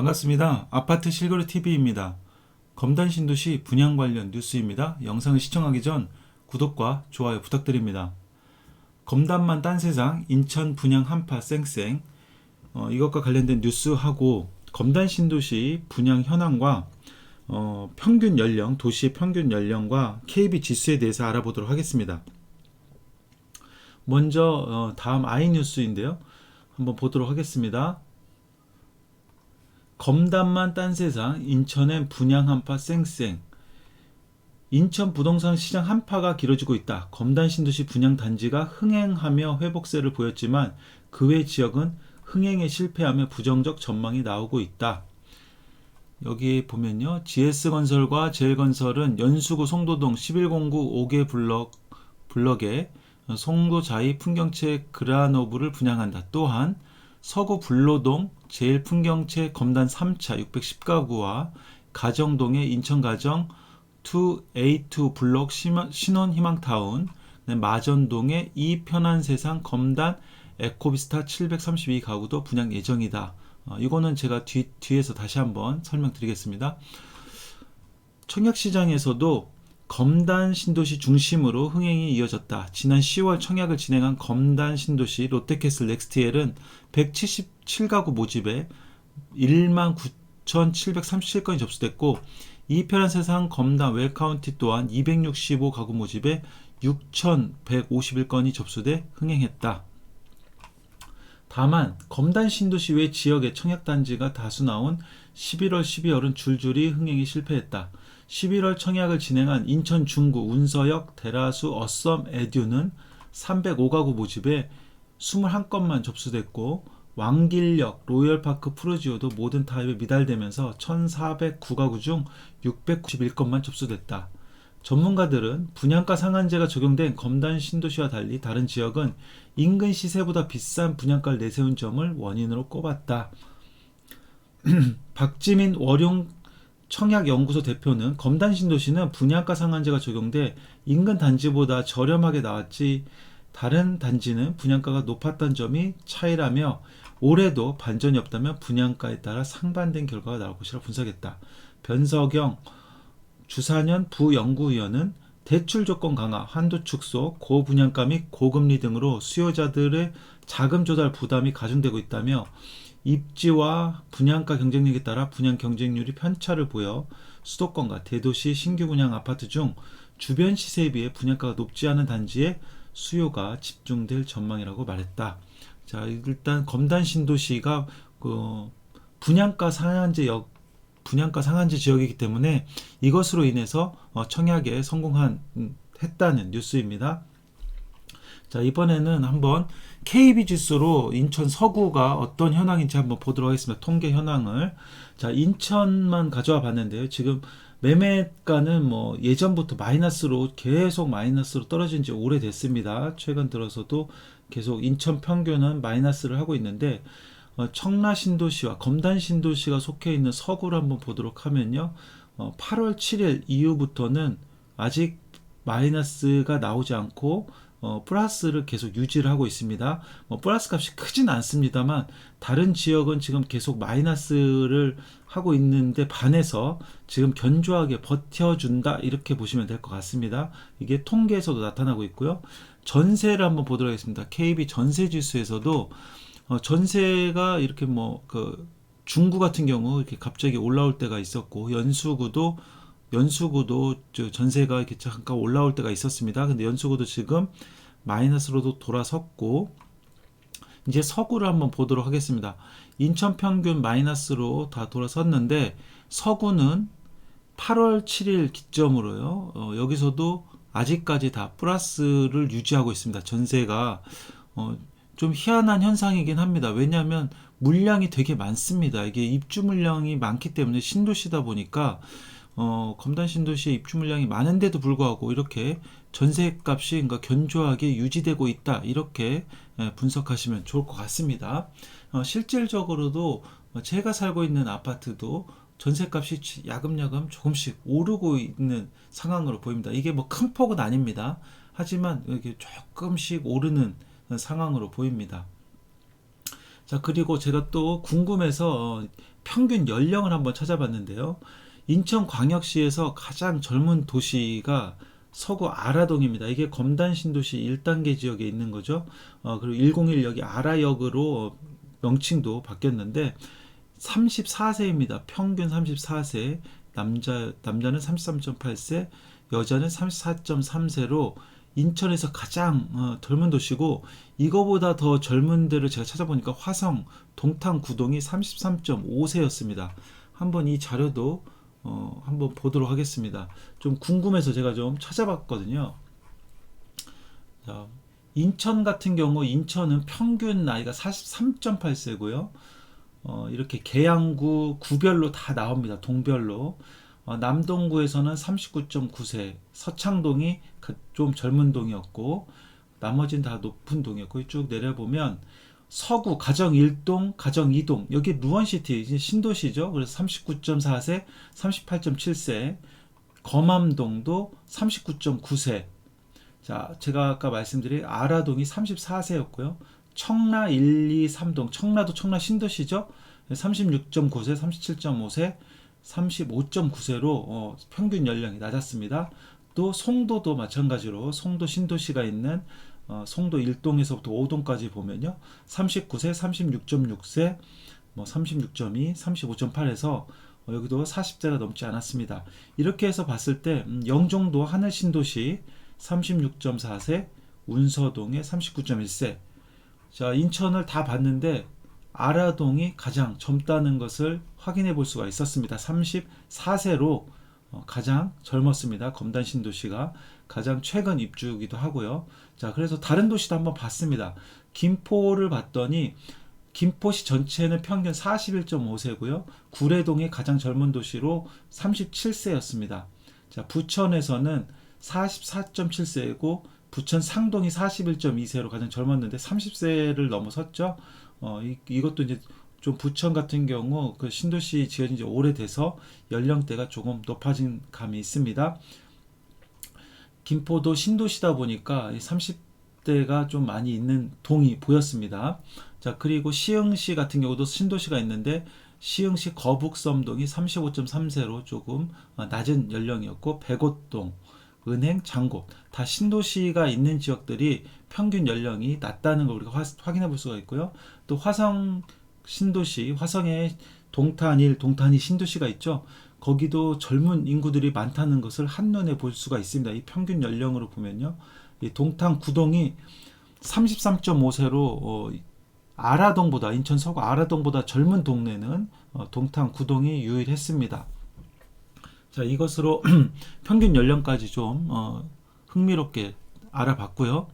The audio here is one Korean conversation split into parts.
반갑습니다. 아파트 실거래 TV입니다. 검단 신도시 분양 관련 뉴스입니다. 영상을 시청하기 전 구독과 좋아요 부탁드립니다. 검단만 딴 세상 인천 분양 한파 쌩쌩 어, 이것과 관련된 뉴스하고 검단 신도시 분양 현황과 어, 평균 연령 도시의 평균 연령과 KB 지수에 대해서 알아보도록 하겠습니다. 먼저 어, 다음 아이 뉴스인데요. 한번 보도록 하겠습니다. 검단만 딴 세상 인천엔 분양 한파 쌩쌩 인천 부동산 시장 한파가 길어지고 있다. 검단 신도시 분양 단지가 흥행하며 회복세를 보였지만 그 외 지역은 흥행에 실패하며 부정적 전망이 나오고 있다. 여기 보면요. GS건설과 제일건설은 연수구 송도동 1109 5개 블럭, 블럭에 송도 자이 풍경채 그라노브를 분양한다. 또한 서구 불로동 제일풍경채 검단 3차 610가구와 가정동의 인천가정 2A2 블록 신혼희망타운 네, 마전동의 이 편한 세상 검단 에코비스타 732 가구도 분양 예정이다. 어, 이거는 제가 뒤, 뒤에서 다시 한번 설명드리겠습니다. 청약시장에서도 검단 신도시 중심으로 흥행이 이어졌다. 지난 10월 청약을 진행한 검단 신도시 롯데캐슬 넥스트엘은 177가구 모집에 1만 9,737건이 접수됐고 이 편한 세상 검단 웰카운티 또한 265가구 모집에 6,151건이 접수돼 흥행했다. 다만 검단 신도시 외 지역의 청약단지가 다수 나온 11월, 12월은 줄줄이 흥행이 실패했다. 11월 청약을 진행한 인천 중구 운서역 대라수 어썸 에듀는 305가구 모집에 21건만 접수됐고 왕길역 로열파크 프로지오도 모든 타입에 미달되면서 1409가구 중 691건만 접수됐다. 전문가들은 분양가 상한제가 적용된 검단 신도시와 달리 다른 지역은 인근 시세보다 비싼 분양가를 내세운 점을 원인으로 꼽았다. 박지민 월용 청약연구소 대표는 검단 신도시는 분양가 상한제가 적용돼 인근 단지보다 저렴하게 나왔지 다른 단지는 분양가가 높았던 점이 차이라며 올해도 반전이 없다면 분양가에 따라 상반된 결과가 나올 것이라 분석했다. 변석영 주사년 부연구위원은 대출 조건 강화, 한도 축소, 고분양가 및 고금리 등으로 수요자들의 자금 조달 부담이 가중되고 있다며 입지와 분양가 경쟁력에 따라 분양 경쟁률이 편차를 보여 수도권과 대도시 신규 분양 아파트 중 주변 시세에 비해 분양가가 높지 않은 단지에 수요가 집중될 전망이라고 말했다. 자, 일단 검단 신도시가 그 분양가 상한제 역 분양가 상한제 지역이기 때문에 이것으로 인해서 어, 청약에 성공한 음, 했다는 뉴스입니다. 자, 이번에는 한번 KB 지수로 인천 서구가 어떤 현황인지 한번 보도록 하겠습니다. 통계 현황을. 자, 인천만 가져와 봤는데요. 지금 매매가는 뭐 예전부터 마이너스로 계속 마이너스로 떨어진 지 오래됐습니다. 최근 들어서도 계속 인천 평균은 마이너스를 하고 있는데 어, 청라 신도시와 검단 신도시가 속해 있는 서구를 한번 보도록 하면요. 어, 8월 7일 이후부터는 아직 마이너스가 나오지 않고 어, 플러스를 계속 유지를 하고 있습니다. 뭐 플러스 값이 크진 않습니다만 다른 지역은 지금 계속 마이너스를 하고 있는데 반해서 지금 견조하게 버텨준다 이렇게 보시면 될 것 같습니다. 이게 통계에서도 나타나고 있고요. 전세를 한번 보도록 하겠습니다. KB 전세 지수에서도 어, 전세가 이렇게 뭐 그 중구 같은 경우 이렇게 갑자기 올라올 때가 있었고 연수구도 연수구도 전세가 이렇게 잠깐 올라올 때가 있었습니다. 근데 연수구도 지금 마이너스로도 돌아섰고 이제 서구를 한번 보도록 하겠습니다. 인천 평균 마이너스로 다 돌아섰는데 서구는 8월 7일 기점으로요. 어, 여기서도 아직까지 다 플러스를 유지하고 있습니다. 전세가 어, 좀 희한한 현상이긴 합니다. 왜냐하면 물량이 되게 많습니다. 이게 입주 물량이 많기 때문에 신도시다 보니까 어, 검단 신도시의 입주 물량이 많은데도 불구하고 이렇게 전세 값이 그러니까 견조하게 유지되고 있다 이렇게 예, 분석하시면 좋을 것 같습니다. 어, 실질적으로도 제가 살고 있는 아파트도 전세값이 야금야금 조금씩 오르고 있는 상황으로 보입니다. 이게 뭐 큰 폭은 아닙니다. 하지만 이게 조금씩 오르는 상황으로 보입니다. 자 그리고 제가 또 궁금해서 평균 연령을 한번 찾아봤는데요. 인천광역시에서 가장 젊은 도시가 서구 아라동입니다. 이게 검단 신도시 1단계 지역에 있는 거죠. 어, 그리고 101 여기 아라역으로 명칭도 바뀌었는데 34세입니다. 평균 34세. 남자 남자는 33.8세, 여자는 34.3세로 인천에서 가장 어, 젊은 도시고 이거보다 더 젊은 데를 제가 찾아보니까 화성 동탄 구동이 33.5세였습니다. 한번 이 자료도 어, 한번 보도록 하겠습니다. 좀 궁금해서 제가 좀 찾아봤거든요. 자, 인천 같은 경우 인천은 평균 나이가 43.8세고요. 어, 이렇게 계양구 구별로 다 나옵니다. 동별로. 어, 남동구에서는 39.9세, 서창동이 가- 좀 젊은 동이었고 나머지는 다 높은 동이었고 쭉 내려보면 서구 가정 1동, 가정 2동 여기 루원시티 이제 신도시죠. 그래서 39.4세, 38.7세, 검암동도 39.9세. 자, 제가 아까 말씀드린 아라동이 34세였고요. 청라 1, 2, 3동, 청라도 청라 신도시죠. 36.9세, 37.5세, 35.9세로 어, 평균 연령이 낮았습니다. 또 송도도 마찬가지로 송도 신도시가 있는 어, 송도 1동에서부터 5동까지 보면요. 39세, 36.6세, 뭐 36.2, 35.8에서 어, 여기도 40대가 넘지 않았습니다. 이렇게 해서 봤을 때 음, 영종도 하늘 신도시 36.4세, 운서동에 39.1세. 자, 인천을 다 봤는데 아라동이 가장 젊다는 것을 확인해 볼 수가 있었습니다. 34세로 어, 가장 젊었습니다. 검단 신도시가 가장 최근 입주기도 하고요. 자, 그래서 다른 도시도 한번 봤습니다. 김포를 봤더니 김포시 전체는 평균 41.5세고요. 구례동이 가장 젊은 도시로 37세였습니다. 자, 부천에서는 44.7세이고 부천 상동이 41.2세로 가장 젊었는데 30세를 넘어섰죠. 어, 이, 이것도 이제 좀 부천 같은 경우 그 신도시 지어진 지 오래돼서 연령대가 조금 높아진 감이 있습니다. 김포도 신도시다 보니까 30대가 좀 많이 있는 동이 보였습니다. 자, 그리고 시흥시 같은 경우도 신도시가 있는데 시흥시 거북섬동이 35.3세로 조금 어, 낮은 연령이었고 백옷동, 은행, 장곡 다 신도시가 있는 지역들이 평균 연령이 낮다는 걸 우리가 화- 확인해 볼 수가 있고요. 또 화성 신도시, 화성에 동탄일, 동탄이 신도시가 있죠. 거기도 젊은 인구들이 많다는 것을 한눈에 볼 수가 있습니다. 이 평균 연령으로 보면요. 이 동탄 구동이 33.5세로 어, 아라동보다 인천 서구 아라동보다 젊은 동네는 어, 동탄 구동이 유일했습니다. 자 이것으로 평균 연령까지 좀 어, 흥미롭게 알아봤고요.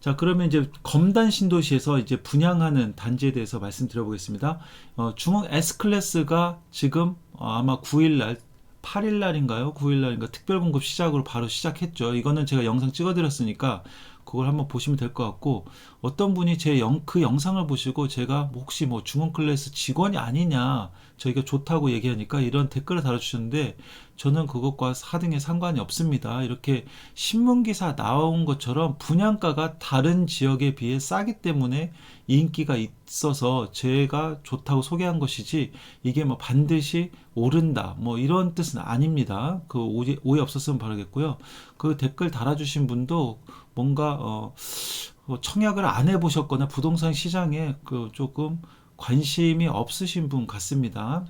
자 그러면 이제 검단 신도시에서 이제 분양하는 단지에 대해서 말씀드려보겠습니다. 어, 중흥 S 클래스가 지금 어, 아마 9일날 8일 날인가요? 9일 날인가 특별 공급 시작으로 바로 시작했죠. 이거는 제가 영상 찍어 드렸으니까 그걸 한번 보시면 될 것 같고 어떤 분이 제 영 그 영상을 보시고 제가 뭐 혹시 뭐 중원 클래스 직원이 아니냐 저희가 좋다고 얘기하니까 이런 댓글을 달아주셨는데 저는 그것과 하등에 상관이 없습니다. 이렇게 신문 기사 나온 것처럼 분양가가 다른 지역에 비해 싸기 때문에 인기가 있어서 제가 좋다고 소개한 것이지 이게 뭐 반드시 오른다 뭐 이런 뜻은 아닙니다. 그 오해, 오해 없었으면 바라겠고요. 그 댓글 달아주신 분도 뭔가 어, 어, 청약을 안 해보셨거나 부동산 시장에 그 조금 관심이 없으신 분 같습니다.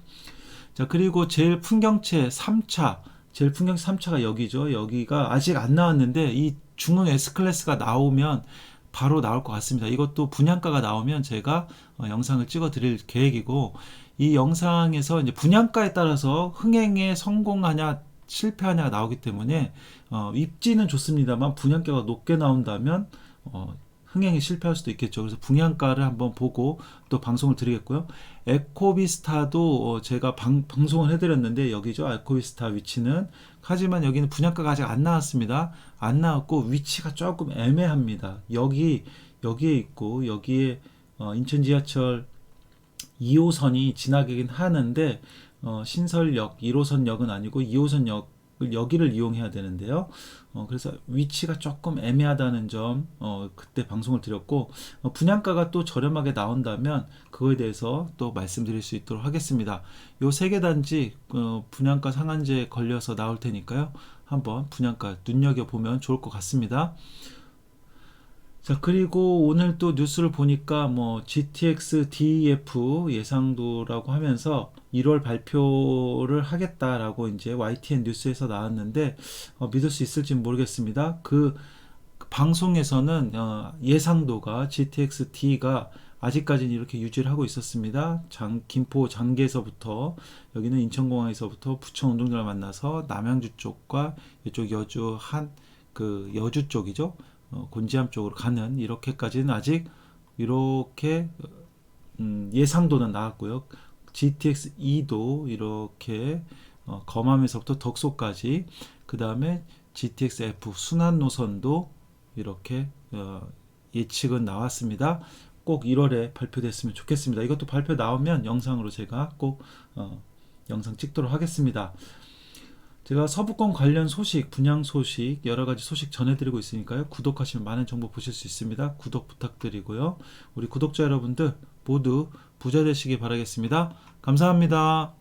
자, 그리고 제일 풍경채 3차, 제일 풍경채 3차가 여기죠. 여기가 아직 안 나왔는데 이 중흥 S클래스가 나오면 바로 나올 것 같습니다. 이것도 분양가가 나오면 제가 어, 영상을 찍어 드릴 계획이고 이 영상에서 이제 분양가에 따라서 흥행에 성공하냐 실패하냐가 나오기 때문에 어, 입지는 좋습니다만 분양가가 높게 나온다면 어, 흥행에 실패할 수도 있겠죠. 그래서 분양가를 한번 보고 또 방송을 드리겠고요. 에코비스타도 어, 제가 방, 방송을 해드렸는데 여기죠. 에코비스타 위치는 하지만 여기는 분양가가 아직 안 나왔습니다. 안 나왔고 위치가 조금 애매합니다. 여기 여기에 있고 여기에 어, 인천 지하철 2호선이 지나가긴 하는데 어, 신설역 1호선역은 아니고 2호선역 여기를 이용해야 되는데요. 어, 그래서 위치가 조금 애매하다는 점, 어, 그때 방송을 드렸고, 어, 분양가가 또 저렴하게 나온다면 그거에 대해서 또 말씀드릴 수 있도록 하겠습니다. 요 세 개 단지 어, 분양가 상한제에 걸려서 나올 테니까요. 한번 분양가 눈여겨 보면 좋을 것 같습니다. 자, 그리고 오늘 또 뉴스를 보니까 뭐 GTX DEF 예상도라고 하면서 1월 발표를 하겠다라고 이제 YTN 뉴스에서 나왔는데 어, 믿을 수 있을지 모르겠습니다. 그 방송에서는 어, 예상도가 GTX D가 아직까지는 이렇게 유지를 하고 있었습니다. 장, 김포 장계에서부터 여기는 인천공항에서부터 부천 운동장을 만나서 남양주 쪽과 이쪽 여주 한 그 여주 쪽이죠. 어, 곤지암 쪽으로 가는 이렇게까지는 아직 이렇게 음, 예상도는 나왔고요. GTX 2도 이렇게 어, 검암에서부터 덕소까지 그 다음에 GTX F 순환 노선도 이렇게 어, 예측은 나왔습니다. 꼭 1월에 발표됐으면 좋겠습니다. 이것도 발표 나오면 영상으로 제가 꼭 어, 영상 찍도록 하겠습니다. 제가 서부권 관련 소식, 분양 소식, 여러 가지 소식 전해드리고 있으니까요. 구독하시면 많은 정보 보실 수 있습니다. 구독 부탁드리고요. 우리 구독자 여러분들 모두 부자 되시기 바라겠습니다. 감사합니다.